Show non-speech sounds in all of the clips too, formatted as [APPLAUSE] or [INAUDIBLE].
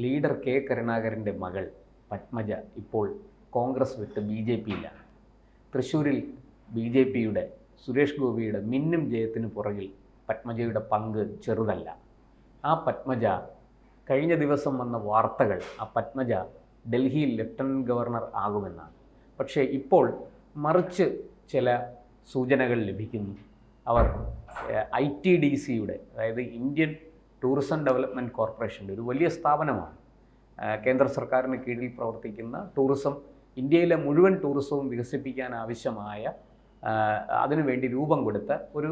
Leader K കരുണാകരന്റെ മകൾ പത്മജ ഇപ്പോൾ കോൺഗ്രസ് വിട്ട് ബി ജെ പിയിലാണ്. തൃശ്ശൂരിൽ ബി ജെ പിയുടെ സുരേഷ് ഗോപിയുടെ മിന്നും ജയത്തിന് പുറകിൽ പത്മജയുടെ പങ്ക് ചെറുതല്ല. ആ പത്മജ കഴിഞ്ഞ ദിവസം വന്ന വാർത്തകൾ ആ പത്മജ ഡൽഹിയിൽ ലഫ്റ്റനന്റ് ഗവർണർ ആകുമെന്നാണ്. പക്ഷേ ഇപ്പോൾ മറിച്ച് ചില സൂചനകൾ ലഭിക്കുന്നു. അവർ ഐ ടി ഡി സിയുടെ അതായത് ഇന്ത്യൻ ടൂറിസം ഡെവലപ്മെന്റ് കോർപ്പറേഷന്റെ ഒരു വലിയ സ്ഥാപനമാണ്. കേന്ദ്ര സർക്കാരിന് കീഴിൽ പ്രവർത്തിക്കുന്ന ടൂറിസം ഇന്ത്യയിലെ മുഴുവൻ ടൂറിസവും വികസിപ്പിക്കാൻ ആവശ്യമായ അതിനുവേണ്ടി രൂപം കൊടുത്ത ഒരു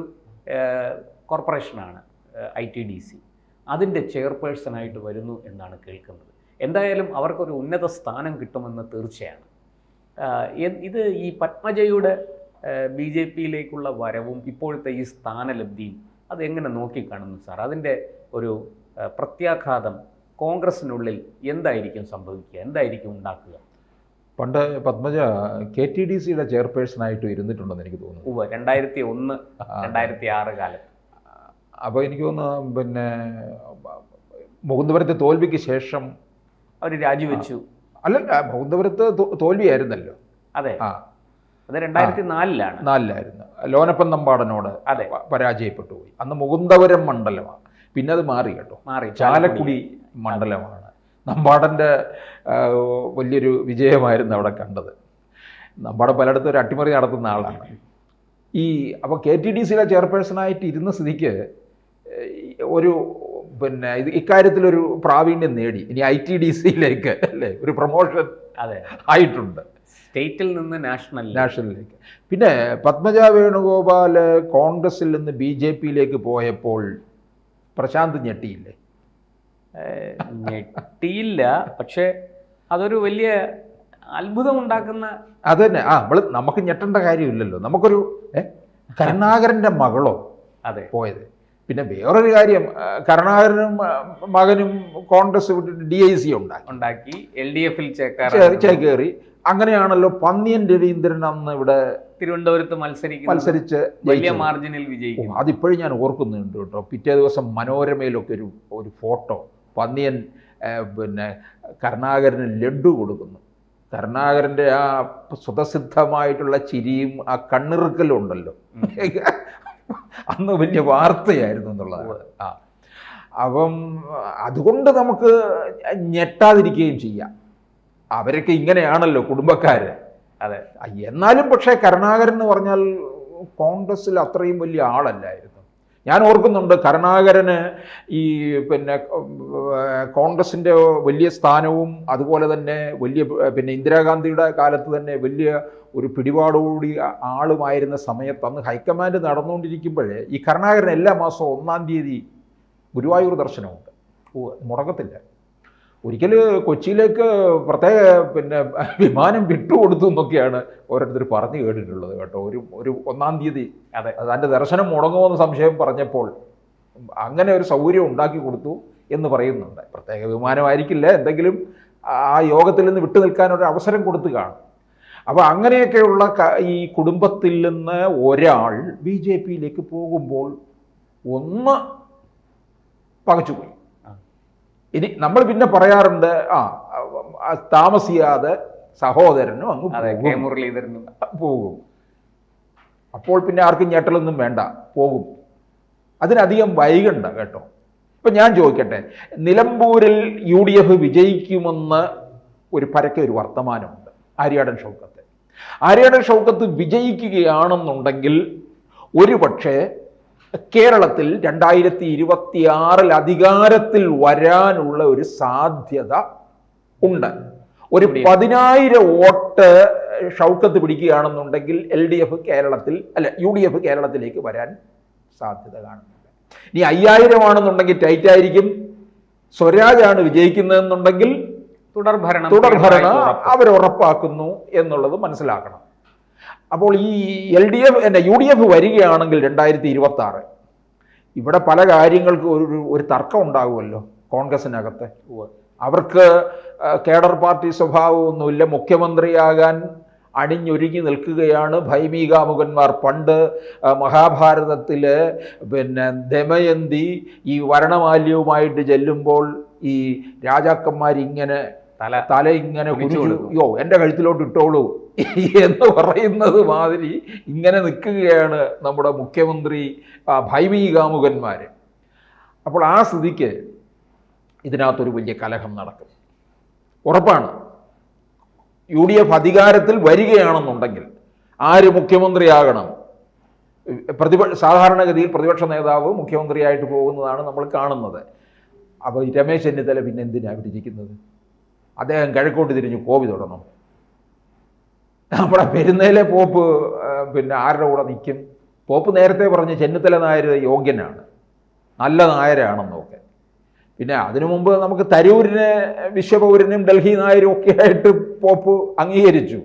കോർപ്പറേഷനാണ് ഐ ടി ഡി സി. അതിന്റെ ചെയർപേഴ്സണായിട്ട് വരുന്നു എന്നാണ് കേൾക്കുന്നത്. എന്തായാലും അവർക്കൊരു ഉന്നത സ്ഥാനം കിട്ടുമെന്ന് തീർച്ചയാണ്. ഇത് ഈ പത്മജയുടെ ബി ജെ പിയിലേക്കുള്ള വരവും ഇപ്പോഴത്തെ ഈ സ്ഥാനലബ്ധിയും അതെങ്ങനെ നോക്കിക്കാണുന്നു സാർ? അതിന്റെ ഒരു പ്രത്യാഘാതം കോൺഗ്രസിനുള്ളിൽ എന്തായിരിക്കും സംഭവിക്കുക? എന്തായിരിക്കും ഉണ്ടാക്കുക? പണ്ട് പത്മജ കെ ടി ഡി സിയുടെ ചെയർപേഴ്സണായിട്ട് ഇരുന്നിട്ടുണ്ടെന്ന് എനിക്ക് തോന്നുന്നു. ഉവ്വ് രണ്ടായിരത്തി ഒന്ന് രണ്ടായിരത്തി ആറ് കാലത്ത്. അപ്പോൾ എനിക്ക് തോന്നുന്നു പിന്നെ മുകുന്ദപുരത്തെ തോൽവിക്ക് ശേഷം അവർ രാജിവെച്ചു. അല്ല മുകുന്ദപുരത്ത് തോൽവിയായിരുന്നല്ലോ. അതെ. ആ. അത് രണ്ടായിരത്തി നാലിലാണ് നാലിലായിരുന്നു. ലോനപ്പൻ നമ്പാടനോട് അതെ. പരാജയപ്പെട്ടു പോയി. അന്ന് മുകുന്ദപുരം മണ്ഡലമാണ്. പിന്നെ അത് മാറി കേട്ടോ. മാറി. ചാലക്കുടി മണ്ഡലമാണ്. നമ്പാടന്റെ വലിയൊരു വിജയമായിരുന്നു അവിടെ കണ്ടത്. നമ്പാടൻ പലയിടത്തും ഒരു അട്ടിമറി നടത്തുന്ന ആളാണ്. ഈ അപ്പോൾ കെ ടി ഡി സിയിലെ ചെയർപേഴ്സണായിട്ട് ഇരുന്ന സ്ഥിതിക്ക് ഒരു പിന്നെ ഇത് ഇക്കാര്യത്തിലൊരു പ്രാവീണ്യം നേടി. ഇനി ഐ ടി ഡി സിയിലേക്ക് അല്ലേ ഒരു പ്രൊമോഷൻ അതെ. ആയിട്ടുണ്ട്. സ്റ്റേറ്റിൽ നിന്ന് നാഷണൽ. നാഷണലിലേക്ക്. പിന്നെ പത്മജ വേണുഗോപാൽ കോൺഗ്രസിൽ നിന്ന് ബി ജെ പിയിലേക്ക് പോയപ്പോൾ പ്രശാന്ത് ഞെട്ടിയില്ലേ? ഞെട്ടിയില്ല. പക്ഷേ അതൊരു വലിയ അത്ഭുതം ഉണ്ടാക്കുന്ന അത് തന്നെ ആ നമ്മൾ നമുക്ക് ഞെട്ടേണ്ട കാര്യമില്ലല്ലോ. നമുക്കൊരു കരുണാകരന്റെ മകളോ അതെ. പോയത്. പിന്നെ വേറൊരു കാര്യം കരുണാകരനും മകനും കോൺഗ്രസ് വിട്ടിട്ട് ഡി ഐ സി ഉണ്ടാക്കി. ഉണ്ടാക്കി. എൽ ഡി എഫിൽ ചേക്കേറി. അങ്ങനെയാണല്ലോ പന്നിയൻ രവീന്ദ്രൻ അന്ന് ഇവിടെ തിരുവനന്തപുരത്ത് മത്സരിക്കും മത്സരിച്ച് വലിയ മാർജിനിൽ വിജയിക്കും. അതിപ്പോഴും ഞാൻ ഓർക്കുന്നുണ്ട് കേട്ടോ. പിറ്റേ ദിവസം മനോരമയിലൊക്കെ ഒരു ഒരു ഫോട്ടോ പന്നിയൻ പിന്നെ കരുണാകരന് ലഡു കൊടുക്കുന്നു. കരുണാകരന്റെ ആ സ്വതസിദ്ധമായിട്ടുള്ള ചിരിയും ആ കണ്ണിറുക്കലും ഉണ്ടല്ലോ. അന്ന് വലിയ വാർത്തയായിരുന്നു എന്നുള്ളത്. ആ. അപ്പം അതുകൊണ്ട് നമുക്ക് ഞെട്ടാതിരിക്കുകയും ചെയ്യാം. അവരൊക്കെ ഇങ്ങനെയാണല്ലോ കുടുംബക്കാർ അതെ. എന്നാലും പക്ഷേ കരുണാകരൻ എന്ന് പറഞ്ഞാൽ കോൺഗ്രസ്സിൽ അത്രയും വലിയ ആളല്ലായിരുന്നു. ഞാൻ ഓർക്കുന്നുണ്ട് കരുണാകരന് ഈ പിന്നെ കോൺഗ്രസിന്റെ വലിയ സ്ഥാനവും അതുപോലെ തന്നെ വലിയ പിന്നെ ഇന്ദിരാഗാന്ധിയുടെ കാലത്ത് തന്നെ വലിയ ഒരു പിടിപാടോടി ആളുമായിരുന്ന സമയത്ത് അന്ന് ഹൈക്കമാൻഡ് നടന്നുകൊണ്ടിരിക്കുമ്പോഴേ ഈ കരുണാകരൻ എല്ലാ മാസവും ഒന്നാം തീയതി ഗുരുവായൂർ ദർശനമുണ്ട്. ഉവ്വ്. മുടക്കത്തില്ല. ഒരിക്കൽ കൊച്ചിയിലേക്ക് പ്രത്യേക പിന്നെ വിമാനം വിട്ടുകൊടുത്തു എന്നൊക്കെയാണ് ഓരോരുത്തർ പറഞ്ഞു കേട്ടിട്ടുള്ളത് കേട്ടോ. ഒരു ഒരു ഒന്നാം തീയതി അതെ. അതിന്റെ ദർശനം മുടങ്ങുമെന്ന് സംശയം പറഞ്ഞപ്പോൾ അങ്ങനെ ഒരു സൗകര്യം ഉണ്ടാക്കി കൊടുത്തു എന്ന് പറയുന്നുണ്ട്. പ്രത്യേക വിമാനമായിരിക്കില്ല. എന്തെങ്കിലും ആ യോഗത്തിൽ നിന്ന് വിട്ടു നിൽക്കാൻ ഒരു അവസരം കൊടുത്തു കാണും. അപ്പോൾ അങ്ങനെയൊക്കെയുള്ള ഈ കുടുംബത്തിൽ നിന്ന് ഒരാൾ ബി ജെ പിയിലേക്ക് പോകുമ്പോൾ ഒന്ന് പകച്ചുപോയി. ഇനി നമ്മൾ പിന്നെ പറയാറുണ്ട് ആ താമസിയാതെ സഹോദരനും അങ്ങ്. മുരളീധരനും. പോകും. അപ്പോൾ പിന്നെ ആർക്കും ഞെട്ടലൊന്നും വേണ്ട പോകും. അതിനധികം വൈകണ്ട കേട്ടോ. ഇപ്പം ഞാൻ ചോദിക്കട്ടെ നിലമ്പൂരിൽ യു ഡി എഫ് വിജയിക്കുമെന്ന് ഒരു പരക്കെ ഒരു വർത്തമാനമുണ്ട് ആര്യാടൻ ഷൗക്കത്ത്. ആര്യാടൻ ഷൗക്കത്ത് വിജയിക്കുകയാണെന്നുണ്ടെങ്കിൽ ഒരു പക്ഷേ കേരളത്തിൽ രണ്ടായിരത്തി ഇരുപത്തി ആറിൽ അധികാരത്തിൽ വരാനുള്ള ഒരു സാധ്യത ഉണ്ട്. ഒരു പതിനായിരം വോട്ട് ഷൗക്കത്ത് പിടിക്കുകയാണെന്നുണ്ടെങ്കിൽ എൽ ഡി എഫ് കേരളത്തിൽ അല്ല യു ഡി എഫ് കേരളത്തിലേക്ക് വരാൻ സാധ്യത കാണുന്നുണ്ട്. ഇനി അയ്യായിരം ആണെന്നുണ്ടെങ്കിൽ ടൈറ്റ് ആയിരിക്കും. സ്വരാജാണ് വിജയിക്കുന്നതെന്നുണ്ടെങ്കിൽ തുടർഭരണം തുടർഭരണം അവരുറപ്പാക്കുന്നു എന്നുള്ളത് മനസ്സിലാക്കണം. അപ്പോൾ ഈ എൽ ഡി എഫ് എന്റെ യു ഡി എഫ് വരികയാണെങ്കിൽ രണ്ടായിരത്തി ഇരുപത്തി ആറ് ഇവിടെ പല കാര്യങ്ങൾക്കും ഒരു ഒരു തർക്കം ഉണ്ടാകുമല്ലോ കോൺഗ്രസിനകത്ത്. അവർക്ക് കേഡർ പാർട്ടി സ്വഭാവമൊന്നുമില്ല. മുഖ്യമന്ത്രിയാകാൻ അണിഞ്ഞൊരുങ്ങി നിൽക്കുകയാണ്. ഭൈമീകാമുകന്മാർ പണ്ട് മഹാഭാരതത്തിൽ പിന്നെ ദമയന്തി ഈ വരണമാല്യവുമായിട്ട് ചെല്ലുമ്പോൾ ഈ രാജാക്കന്മാരിങ്ങനെ തല തല ഇങ്ങനെ കുനിച്ചു യോ എന്റെ കഴുത്തിലോട്ട് ഇട്ടോളൂ. എന്ന് പറയുന്നത് മാതിരി ഇങ്ങനെ നിൽക്കുകയാണ് നമ്മുടെ മുഖ്യമന്ത്രി ആ, ഭൈമീ കാമുകന്മാർ അപ്പോൾ ആ സ്ഥിതിക്ക് ഇതിനകത്തൊരു വലിയ കലഹം നടക്കും. ഉറപ്പാണ്. യു ഡി എഫ് അധികാരത്തിൽ വരികയാണെന്നുണ്ടെങ്കിൽ ആര് മുഖ്യമന്ത്രിയാകണം? പ്രതിപക്ഷ സാധാരണഗതിയിൽ പ്രതിപക്ഷ നേതാവ് മുഖ്യമന്ത്രിയായിട്ട് പോകുന്നതാണ് നമ്മൾ കാണുന്നത്. അപ്പോൾ രമേശ് ചെന്നിത്തല പിന്നെ എന്തിനാണ് ഇവിടെ ഇരിക്കുന്നത്? അദ്ദേഹം കിഴക്കോട്ട് തിരിഞ്ഞ് കോവി തുടങ്ങും നമ്മുടെ പെരുന്നേലെ പോപ്പ് പിന്നെ ആരുടെ കൂടെ നിൽക്കും? പോപ്പ് നേരത്തെ പറഞ്ഞ് ചെന്നിത്തല നായർ യോഗ്യനാണ്. നല്ല നായരാണെന്നൊക്കെ. പിന്നെ അതിനു മുമ്പ് നമുക്ക് തരൂരിനെ വിശ്വപൗരനും ഡൽഹി നായരും ഒക്കെ ആയിട്ട് പോപ്പ് അംഗീകരിച്ചു.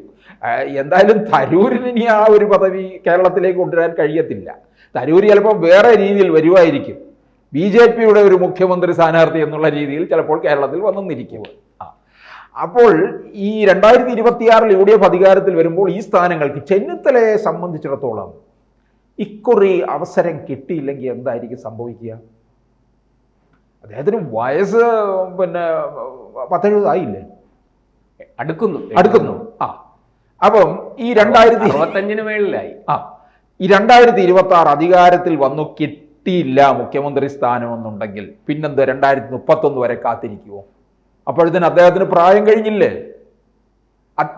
എന്തായാലും തരൂരിന് ഇനി ആ ഒരു പദവി കേരളത്തിലേക്ക് കൊണ്ടുവരാൻ കഴിയത്തില്ല. തരൂർ ചിലപ്പോൾ വേറെ രീതിയിൽ വരുമായിരിക്കും. ബി ജെ പിയുടെ ഒരു മുഖ്യമന്ത്രി സ്ഥാനാർത്ഥി എന്നുള്ള രീതിയിൽ ചിലപ്പോൾ കേരളത്തിൽ വന്നിരിക്കും. ആ. അപ്പോൾ ഈ രണ്ടായിരത്തി ഇരുപത്തിയാറിൽ യു ഡി എഫ് അധികാരത്തിൽ വരുമ്പോൾ ഈ സ്ഥാനങ്ങൾക്ക് ചെന്നിത്തലയെ സംബന്ധിച്ചിടത്തോളം ഇക്കുറി അവസരം കിട്ടിയില്ലെങ്കിൽ എന്തായിരിക്കും സംഭവിക്കുക? അദ്ദേഹത്തിന് വയസ്സ് പിന്നെ പത്തെഴുപതായില്ലേ അടുക്കുന്നു. അടുക്കുന്നു. ആ. അപ്പം ഈ രണ്ടായിരത്തി ഇരുപത്തഞ്ചിന് മേളിലായി. ആ. ഈ രണ്ടായിരത്തി ഇരുപത്തി ആറ് അധികാരത്തിൽ വന്നു കിട്ടിയില്ല മുഖ്യമന്ത്രി സ്ഥാനമെന്നുണ്ടെങ്കിൽ പിന്നെന്ത് രണ്ടായിരത്തി മുപ്പത്തൊന്ന് വരെ കാത്തിരിക്കുമോ അപ്പോഴത്തേന് അദ്ദേഹത്തിന് പ്രായം കഴിഞ്ഞില്ലേ?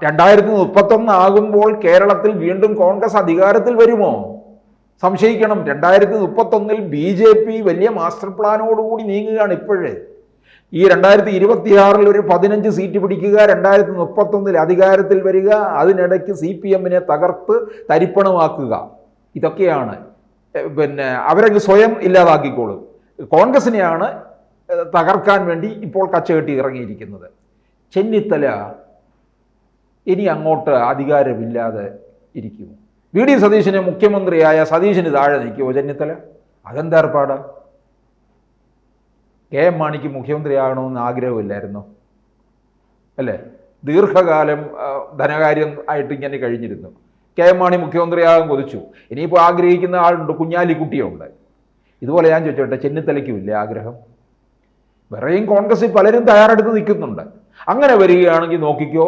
രണ്ടായിരത്തി മുപ്പത്തൊന്ന് ആകുമ്പോൾ കേരളത്തിൽ വീണ്ടും കോൺഗ്രസ് അധികാരത്തിൽ വരുമോ? സംശയിക്കണം. രണ്ടായിരത്തി മുപ്പത്തൊന്നിൽ ബി ജെ പി വലിയ മാസ്റ്റർ പ്ലാനോടുകൂടി നീങ്ങുകയാണ് ഇപ്പോഴേ. ഈ രണ്ടായിരത്തി ഇരുപത്തിയാറിൽ ഒരു പതിനഞ്ച് സീറ്റ് പിടിക്കുക രണ്ടായിരത്തി മുപ്പത്തൊന്നിൽ അധികാരത്തിൽ വരിക അതിനിടയ്ക്ക് സി പി എമ്മിനെ തകർത്ത് തരിപ്പണമാക്കുക. ഇതൊക്കെയാണ്. പിന്നെ അവരങ്ങ് സ്വയം ഇല്ലാതാക്കിക്കോളും. കോൺഗ്രസിനെയാണ് തകർക്കാൻ വേണ്ടി ഇപ്പോൾ കച്ചകെട്ടി ഇറങ്ങിയിരിക്കുന്നത്. ചെന്നിത്തല ഇനി അങ്ങോട്ട് അധികാരമില്ലാതെ ഇരിക്കുമോ? വി. ഡി. സതീശന് മുഖ്യമന്ത്രിയായ സതീശന് താഴെ നിൽക്കുമോ ചെന്നിത്തല? അതെന്താ ഏർപ്പാട്? കെ. എം. മാണിക്ക് മുഖ്യമന്ത്രിയാകണമെന്ന് ആഗ്രഹമില്ലായിരുന്നു? അല്ലേ? ദീർഘകാലം ധനകാര്യം ആയിട്ട് ഇങ്ങനെ കഴിഞ്ഞിരുന്നു. കെ. എം. മാണി മുഖ്യമന്ത്രിയാകാൻ കൊതിച്ചു. ഇനിയിപ്പോൾ ആഗ്രഹിക്കുന്ന ആളുണ്ട് കുഞ്ഞാലിക്കുട്ടിയുണ്ട്. ഇതുപോലെ ഞാൻ ചോദിച്ചോട്ടെ ചെന്നിത്തലയ്ക്കുമില്ലേ ആഗ്രഹം? വേറെയും കോൺഗ്രസിൽ പലരും തയ്യാറെടുത്ത് നിൽക്കുന്നുണ്ട്. അങ്ങനെ വരികയാണെങ്കിൽ നോക്കിക്കോ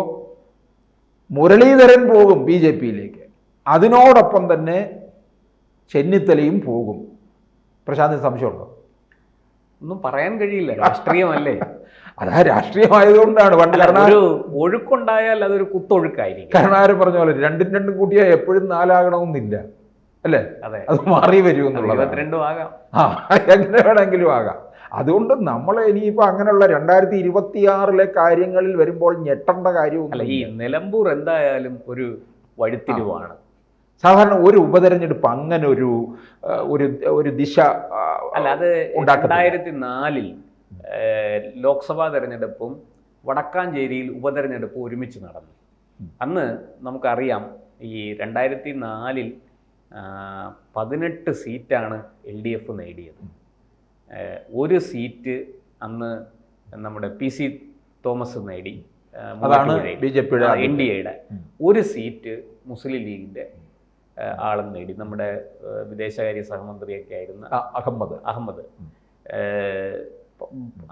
മുരളീധരൻ പോകും ബി ജെ പിയിലേക്ക്. അതിനോടൊപ്പം തന്നെ ചെന്നിത്തലയും പോകും. പ്രശാന്തിന് സംശയമുണ്ടോ? ഒന്നും പറയാൻ കഴിയില്ല. രാഷ്ട്രീയമല്ലേ? [LAUGHS] അതാ രാഷ്ട്രീയമായതുകൊണ്ടാണ്. പണ്ട് ഒരു ഒഴുക്കുണ്ടായാൽ അതൊരു കുത്തൊഴുക്കായിരിക്കും. കരുണാകരൻ പറഞ്ഞ പോലെ രണ്ടും രണ്ടും കൂട്ടിയാൽ എപ്പോഴും നാലാകണമെന്നില്ല. അല്ലേ? അതെ. അത് മാറി വരുമെന്നുള്ളത് ഇരുപത്തിരണ്ടും ആകാം. ആ എങ്ങനെ വേണമെങ്കിലും ആകാം. അതുകൊണ്ട് നമ്മൾ ഇനിയിപ്പോൾ അങ്ങനെയുള്ള രണ്ടായിരത്തി ഇരുപത്തി ആറിലെ കാര്യങ്ങളിൽ വരുമ്പോൾ ഞെട്ടേണ്ട കാര്യവും അല്ല ഈ നിലമ്പൂർ എന്തായാലും ഒരു വഴിത്തിരിവാണ്. സാധാരണ ഒരു ഉപതെരഞ്ഞെടുപ്പ് അങ്ങനെ ഒരു ഒരു ഒരു ദിശ അല്ല അത്. രണ്ടായിരത്തി നാലിൽ ലോക്സഭാ തെരഞ്ഞെടുപ്പും വടക്കാഞ്ചേരിയിൽ ഉപതെരഞ്ഞെടുപ്പും ഒരുമിച്ച് നടന്നു. അന്ന് നമുക്കറിയാം ഈ രണ്ടായിരത്തി നാലിൽ പതിനെട്ട് സീറ്റാണ് എൽ ഡി എഫ് നേടിയത്. ഒരു സീറ്റ് അന്ന് നമ്മുടെ പി സി തോമസ് നേടി. അതാണ്. ബി ജെ പിയുടെ എൻ ഡി എയുടെ ഒരു സീറ്റ് മുസ്ലിം ലീഗിന്റെ ഏഹ്, ആളും നേടി. നമ്മുടെ വിദേശകാര്യ സഹമന്ത്രിയൊക്കെ ആയിരുന്ന അഹമ്മദ്. അഹമ്മദ്.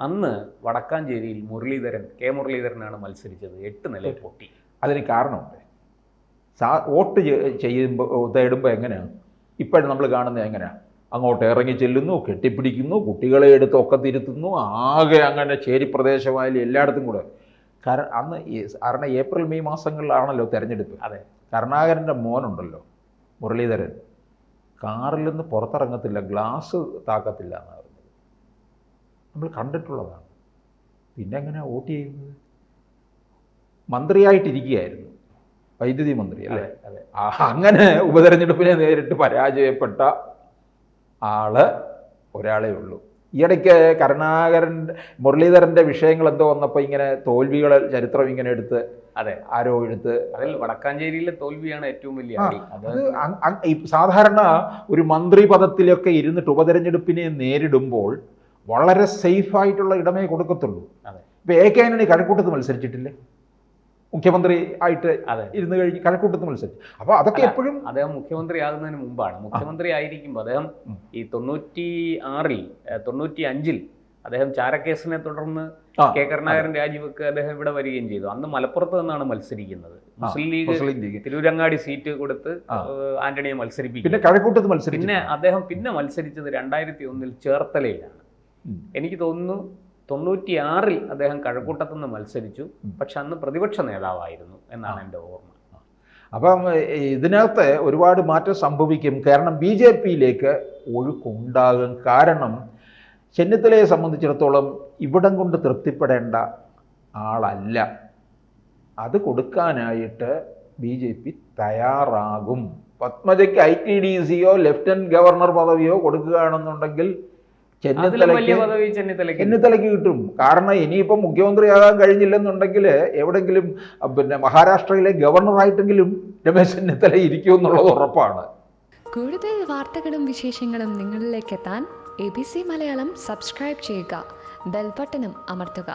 അന്ന് വടക്കാഞ്ചേരിയിൽ മുരളീധരൻ കെ മുരളീധരനാണ് മത്സരിച്ചത്. എട്ട് നില പൊട്ടി. അതിന് കാരണമുണ്ട്. സാ വോട്ട് ചെയ്യുമ്പോൾ തേടുമ്പോൾ എങ്ങനെയാണ്? ഇപ്പോഴും നമ്മൾ കാണുന്നത് എങ്ങനെയാണ്? അങ്ങോട്ട് ഇറങ്ങി ചെല്ലുന്നു കെട്ടിപ്പിടിക്കുന്നു കുട്ടികളെ എടുത്ത് ഒക്കെ തിരുത്തുന്നു ആകെ അങ്ങനെ ചേരി പ്രദേശമായാലും എല്ലായിടത്തും കൂടെ. കാരണം അന്ന് കാരണം ഏപ്രിൽ മെയ് മാസങ്ങളിലാണല്ലോ തിരഞ്ഞെടുപ്പ്. അതെ. കരുണാകരന്റെ മോനുണ്ടല്ലോ മുരളീധരൻ. കാറിൽ നിന്ന് പുറത്തിറങ്ങത്തില്ല ഗ്ലാസ് താക്കത്തില്ല എന്നാണ് പറഞ്ഞത്. നമ്മൾ കണ്ടിട്ടുള്ളതാണ്. പിന്നെ എങ്ങനെ വോട്ട് ചെയ്യുന്നത്? മന്ത്രിയായിട്ടിരിക്കുകയായിരുന്നു. വൈദ്യുതി മന്ത്രി അല്ലേ? അതെ അങ്ങനെ ഉപതെരഞ്ഞെടുപ്പിനെ നേരിട്ട് പരാജയപ്പെട്ട ആൾ ഒരാളേ ഉള്ളൂ. ഈയിടയ്ക്ക് കരുണാകരൻ മുരളീധരന്റെ വിഷയങ്ങൾ എന്തോ വന്നപ്പോൾ ഇങ്ങനെ തോൽവികൾ ചരിത്രം ഇങ്ങനെ എടുത്ത് അതെ. ആരോ എടുത്ത് അതിൽ വടക്കാഞ്ചേരിയിലെ തോൽവിയാണ് ഏറ്റവും വലിയ അത് സാധാരണ ഒരു മന്ത്രി പദത്തിലൊക്കെ ഇരുന്നിട്ട് ഉപതെരഞ്ഞെടുപ്പിനെ നേരിടുമ്പോൾ വളരെ സേഫായിട്ടുള്ള ഇടമേ കൊടുക്കത്തുള്ളൂ. അതെ. ഇപ്പൊ എ കെ ആന്റണി കഴക്കൂട്ടത്ത് മത്സരിച്ചിട്ടില്ലേ? മുഖ്യമന്ത്രി ആയിട്ട് ഇരുന്ന് കഴിഞ്ഞ് കഴക്കൂട്ടത്ത് മത്സരിച്ചു. അപ്പൊ അതൊക്കെ എപ്പോഴും അദ്ദേഹം മുഖ്യമന്ത്രി ആകുന്നതിന് മുമ്പാണ് മുഖ്യമന്ത്രി ആയിരിക്കുമ്പോൾ അദ്ദേഹം ഈ തൊണ്ണൂറ്റി ആറിൽ തൊണ്ണൂറ്റി അഞ്ചിൽ അദ്ദേഹം ചാരക്കേസിനെ തുടർന്ന് കെ കരുണാകരൻ രാജിവെക്ക് അദ്ദേഹം ഇവിടെ വരികയും ചെയ്തു. അന്ന് മലപ്പുറത്ത് നിന്നാണ് മത്സരിക്കുന്നത്. മുസ്ലിം ലീഗ് തിരൂരങ്ങാടി സീറ്റ് കൊടുത്ത് ആന്റണിയെ മത്സരിപ്പിക്കും പിന്നെ കഴക്കൂട്ടത്ത് മത്സരിച്ചു പിന്നെ അദ്ദേഹം പിന്നെ മത്സരിച്ചത് രണ്ടായിരത്തി ഒന്നിൽ ചേർത്തലയിലാണ്. എനിക്ക് തോന്നുന്നു തൊണ്ണൂറ്റിയാറിൽ അദ്ദേഹം കഴക്കൂട്ടത്ത് നിന്ന് മത്സരിച്ചു. പക്ഷെ അന്ന് പ്രതിപക്ഷ നേതാവായിരുന്നു എന്നാണ് എന്റെ ഓർമ്മ. അപ്പം ഇതിനകത്ത് ഒരുപാട് മാറ്റം സംഭവിക്കും. കാരണം ബി ജെ പിയിലേക്ക് ഒഴുക്കുണ്ടാകും കാരണം ചെന്നിത്തലയെ സംബന്ധിച്ചിടത്തോളം ഇവിടം കൊണ്ട് തൃപ്തിപ്പെടേണ്ട ആളല്ല. അത് കൊടുക്കാനായിട്ട് ബി ജെ പി തയ്യാറാകും. പത്മജയ്ക്ക് ഐ ടി ഡി സിയോ ലെഫ്റ്റനന്റ് ഗവർണർ പദവിയോ കൊടുക്കുകയാണെന്നുണ്ടെങ്കിൽ ചെന്നിത്തലയ്ക്ക് കിട്ടും. കാരണം ഇനിയിപ്പം മുഖ്യമന്ത്രിയാകാൻ കഴിഞ്ഞില്ലെന്നുണ്ടെങ്കിൽ എവിടെങ്കിലും പിന്നെ മഹാരാഷ്ട്രയിലെ ഗവർണറായിട്ടെങ്കിലും രമേശ് ചെന്നിത്തല ഇരിക്കുമെന്നുള്ളത് ഉറപ്പാണ്. കൂടുതൽ വാർത്തകളും വിശേഷങ്ങളും നിങ്ങളിലേക്ക് എത്താൻ A B C Malayalam subscribe ചെയ്യുക. ബെൽബട്ടനും അമർത്തുക.